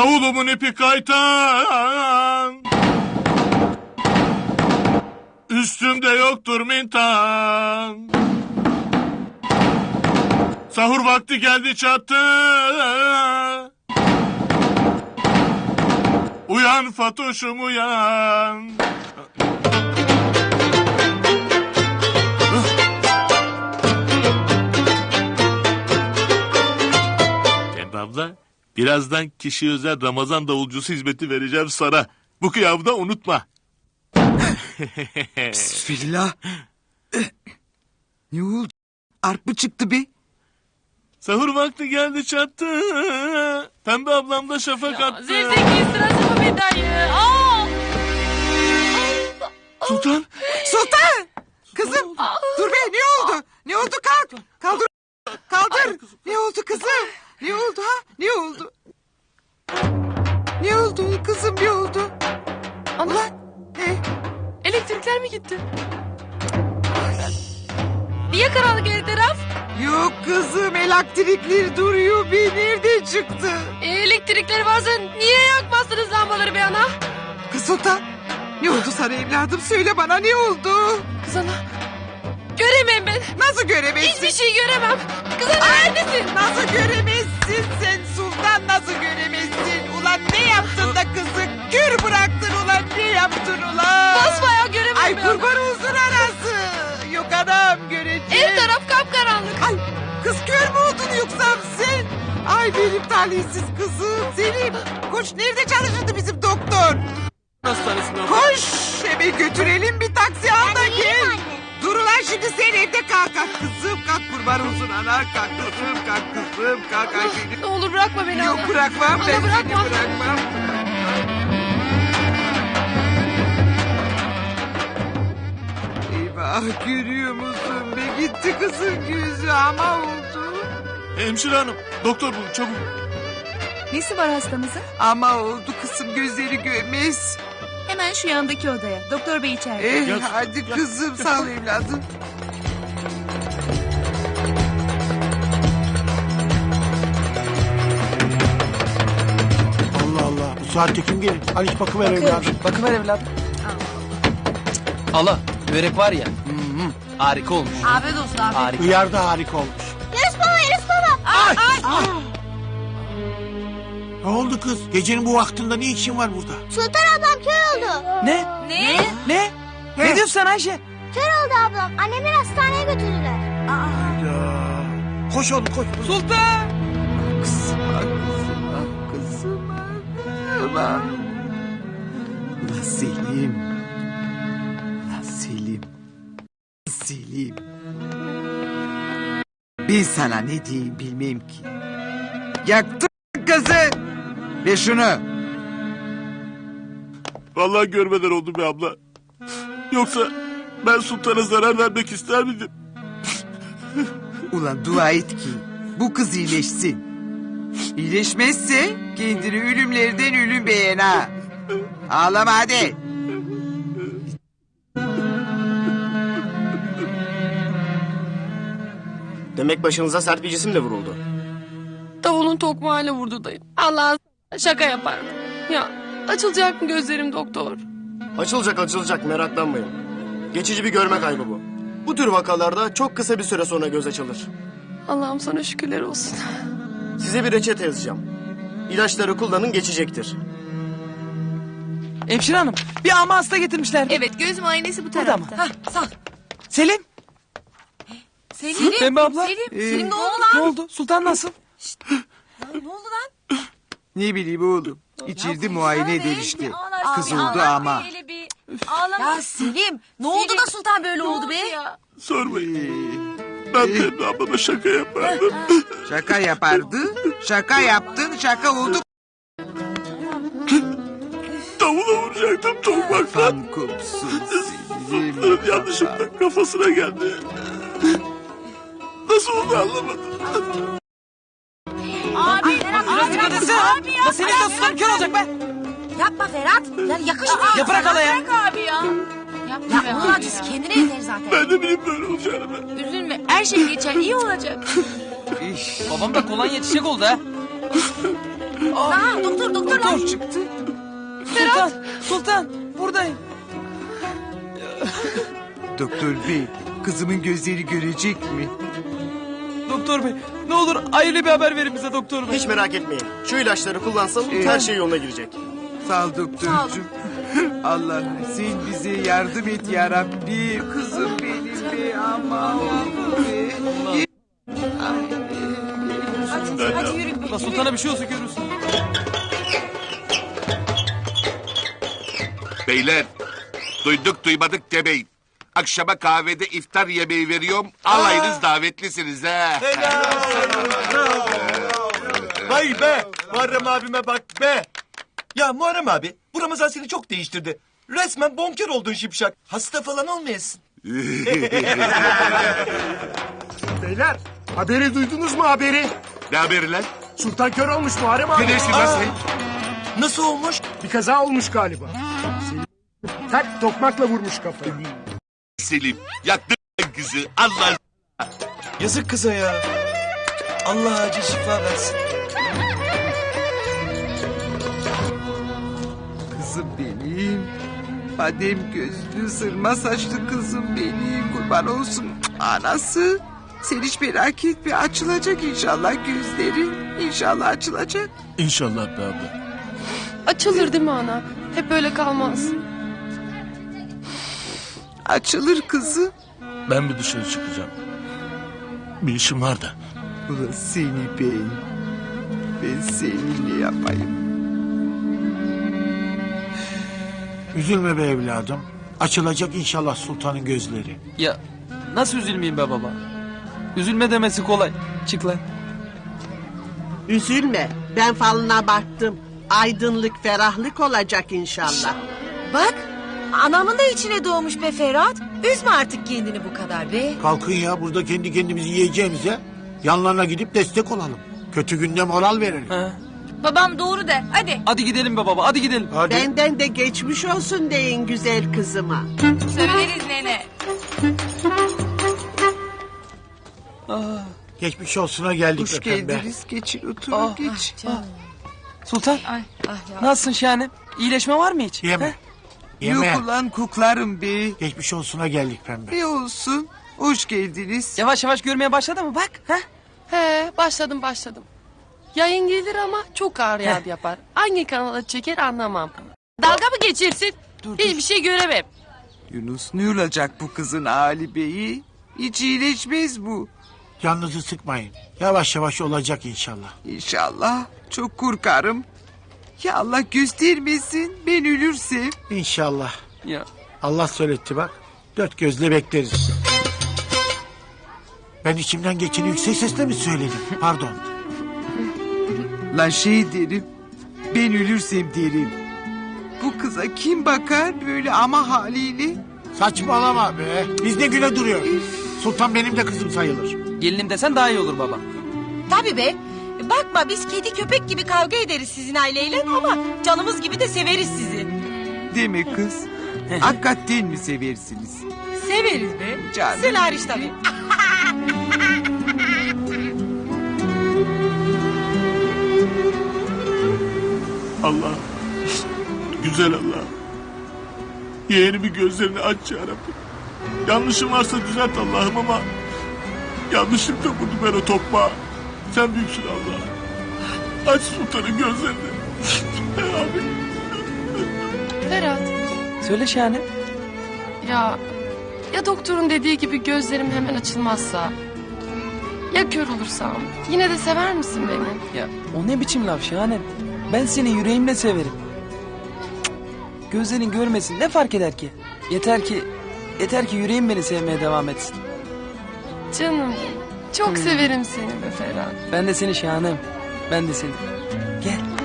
Davulumun ipi kaytan. Üstümde yoktur mintan. Sahur vakti geldi çattı. Uyan Fatoş'um uyan. Pembe abla, birazdan kişi özel Ramazan davulcusu hizmeti vereceğim sana. Bu kıyafda unutma. Bismillah. ne oldu? Arp mı çıktı bir? Sahur vakti geldi çattı. Pembe ablam da şafak attı. Zevzeki sırası mı be dayı? Aa! Sultan, Sultan! Kızım dur be ne oldu? Ne oldu kalk. Kaldır. Kaldır. Ne oldu kızım? Ne oldu ha? Ne oldu? Ne oldu kızım ne oldu? Ana Ne? elektrikler mi gitti? Niye karanlık her taraf? Yok kızım elektrikler duruyor bir nerede çıktı? E, elektrikler varsa niye yakmazsınız lambaları be ana? Kız Sultan ne oldu sana evladım söyle bana ne oldu? Kız ana. Göremem ben. Nasıl göremezsin? Hiçbir şey göremem. Kız ana neredesin? Nasıl göremezsin sen sultan nasıl göremezsin? Ulan ne yaptın da kızı kör bıraktın ulan ne yaptın ulan? Basbayağı göremem Ay kurban olsun anası. Yok anam göreceğim. Her taraf kapkaranlık. Ay kız kör mü oldun yoksa sen? Ay benim talihsiz kızım. Selim koş nerede çalışırdı bizim doktor? hastanesine Koş hemen götürelim bir taksi al da gel. Dur ulan şimdi sen evde kalk kalk kızım kalk kurban olsun ana kalk kızım kalk kızım kalk ay benim. Ne olur bırakma beni Yok ana. bırakmam Ana, ben seni bırakma. bırakmam. Eyvah görüyor musun be gitti kızın gözü ama oldu. Hemşire hanım, doktor bulun çabuk. Nesi var hastamızın? Ama oldu kızım gözleri görmez. Hemen şu yandaki odaya. Doktor bey içeride. Eh, Gel, hadi kızım sağ ol evladım. Allah Allah. Bu saatte kim gelir? Aliş bakıver evladım. Bakıver evladım. Allah börek var ya. hı hı, harika olmuş. Afiyet olsun abi. Harika. Hıyar da harika olmuş. Ne oldu kız? Gecenin bu vaktinde ne işin var burada? Sultan ablam kör oldu. Ne? Ne? Ne? Ne diyorsun sen Ayşe? Kör oldu ablam. Annemleri hastaneye götürdüler. Ya. Koş oğlum koş. Sultan. Kızım ah kızım ah kızım ah kızım ah. Ulan Selim. Selim. Ben sana ne diyeyim bilmem ki. Yaktın kızı. Ve şunu. Vallahi görmeden oldu be abla. Yoksa ben sultana zarar vermek ister miydim? Ulan dua et ki bu kız iyileşsin. İyileşmezse kendini ölümlerden ölüm beğen ha. Ağlama hadi. Demek başınıza sert bir cisimle vuruldu. Davulun tokmağıyla vurdu dayım. Allah şaka yapardım. Ya açılacak mı gözlerim doktor? Açılacak açılacak meraklanmayın. Geçici bir görme kaybı bu. Bu tür vakalarda çok kısa bir süre sonra göz açılır. Allah'ım sana şükürler olsun. Size bir reçete yazacağım. İlaçları kullanın geçecektir. Hemşire hanım bir ama hasta getirmişler. Evet göz muayenesi bu Burada mı? tarafta. Hah, sağ. Selim. Selim. Pembe abla. Selim. Ee, Selim ne oldu Ne lan? oldu? Sultan nasıl? Ne oldu? Ne bileyim oğlum. İçeride muayene eder işte. Ağlar, Kız ağlar, oldu ağlar ama. be, hele bir. Ya Selim ne oldu da Sultan böyle oldu be? Sormayın. Ee, Ben Pembe ablama şaka yapardım. şaka yapardı. Şaka yaptın şaka oldu. Davula vuracaktım tokmaktan. Kan kopsun. Sultanın yanlışlıkla kafasına geldi. Nasıl oldu anlamadım. Ferhat dikkat etsene. Abi ya. Ya senin de sultan kör olacak be. Yapma Ferhat. Yani yakışmıyor. Ya bırak hala ya. abi ya. Yapma ya onun acısı kendine yeter zaten. Ben de bileyim böyle olacağını. Üzülme her şey geçer iyi olacak. İş. Babam da kolonya çiçek oldu ha. Aha, doktor doktor lan. Doktor çıktı. Sultan, Sultan buradayım. Doktor bey kızımın gözleri görecek mi? Doktor bey ne olur hayırlı bir haber verin bize doktor bey. Hiç merak etmeyin. Şu ilaçları kullansın her şey yoluna girecek. Sağ ol doktorcuğum. Allah sen bize yardım et ya Rabbi. Kızım benim be aman. be. Hadi, hadi yürü. Ulan sultana bir şey olsa görürsün. Beyler duyduk duymadık demeyin. Akşama kahvede iftar yemeği veriyorum. Alayınız davetlisiniz ha. Vay be! Muharrem abime bak be! Ya Muharrem abi, bu Ramazan seni çok değiştirdi. Resmen bonkör oldun şipşak. Hasta falan olmayasın. Beyler haberi duydunuz mu haberi? Ne haberi lan? Sultan kör olmuş Muharrem abi. Ne dersin lan sen? Nasıl olmuş? Bir kaza olmuş galiba. Tak tokmakla vurmuş kafayı. Selim yaktın kızı. Allah Yazık kıza ya. Allah acil şifa versin. Kızım benim. Badem gözlü sırma saçlı kızım benim. Kurban olsun anası. Sen hiç merak etme açılacak inşallah gözlerin. İnşallah açılacak. İnşallah be abla. Açılır değil mi ana? Hep böyle kalmaz. Açılır kızım. Ben bir dışarı çıkacağım. Bir işim var da. Ulan seni ben. Ben seninle yapayım. Üzülme be evladım. Açılacak inşallah sultanın gözleri. Ya nasıl üzülmeyeyim be baba? Üzülme demesi kolay. Çık lan. Üzülme. Ben falına baktım. Aydınlık, ferahlık olacak inşallah. Bak anamın da içine doğmuş be Ferhat. Üzme artık kendini bu kadar be. Kalkın ya burada kendi kendimizi yiyeceğimize yanlarına gidip destek olalım. Kötü günde moral verelim. Ha. Babam doğru der. Hadi. Hadi gidelim be baba hadi gidelim. Hadi. Benden de geçmiş olsun deyin güzel kızıma. Söyleriz nene. Geçmiş olsuna geldik Hoş be geldiniz. Geçin oturun Ah. geç. Sultan Ay, ah ya. nasılsın şahanem? İyileşme var mı hiç? Yeme. He? Yeme. Yok ulan kuklarım be. Geçmiş olsuna geldik pembe. Ne olsun. Hoş geldiniz. Yavaş yavaş görmeye başladı mı bak? He? He başladım başladım. Yayın gelir ama çok ağır yağdı yapar. Hangi kanala çeker anlamam. Dalga mı geçirsin? Hiçbir şey göremem. Yunus ne olacak bu kızın Ali Bey'i? Hiç iyileşmez bu. Canınızı sıkmayın. Yavaş yavaş olacak inşallah. İnşallah. Çok korkarım. Ya Allah göstermesin ben ölürsem. İnşallah. Ya. Allah söyletti bak. Dört gözle bekleriz. Ben içimden geçeni yüksek sesle mi söyledim? Pardon. Lan şey derim. Ben ölürsem derim. Bu kıza kim bakar böyle ama haliyle? Saçmalama be. Biz ne güne duruyor. Sultan benim de kızım sayılır. Gelinim desen daha iyi olur baba. Tabii be. Bakma biz kedi köpek gibi kavga ederiz sizin aileyle ama canımız gibi de severiz sizi. Deme kız. Hakikaten mi seversiniz? Severiz be. Canım. Sen hariç tabii. Allah. Güzel Allah. Yeğenimin gözlerini aç ya Rabbi. Yanlışım varsa düzelt Allah'ım ama yanlışlıkla vurdum ben o tokmağı. Sen büyüksün Allah. Aç sultanın gözlerini. Abi. Ferhat Söyle şahanem. ya ya doktorun dediği gibi gözlerim hemen açılmazsa? Ya kör olursam? Yine de sever misin beni? Ya o ne biçim laf şahanem? Ben seni yüreğimle severim. Cık, Gözlerin görmesin ne fark eder ki? Yeter ki yeter ki yüreğim beni sevmeye devam etsin. Canım çok severim seni be Ferhat. Ben de seni şahanem. Ben de seni. Gel.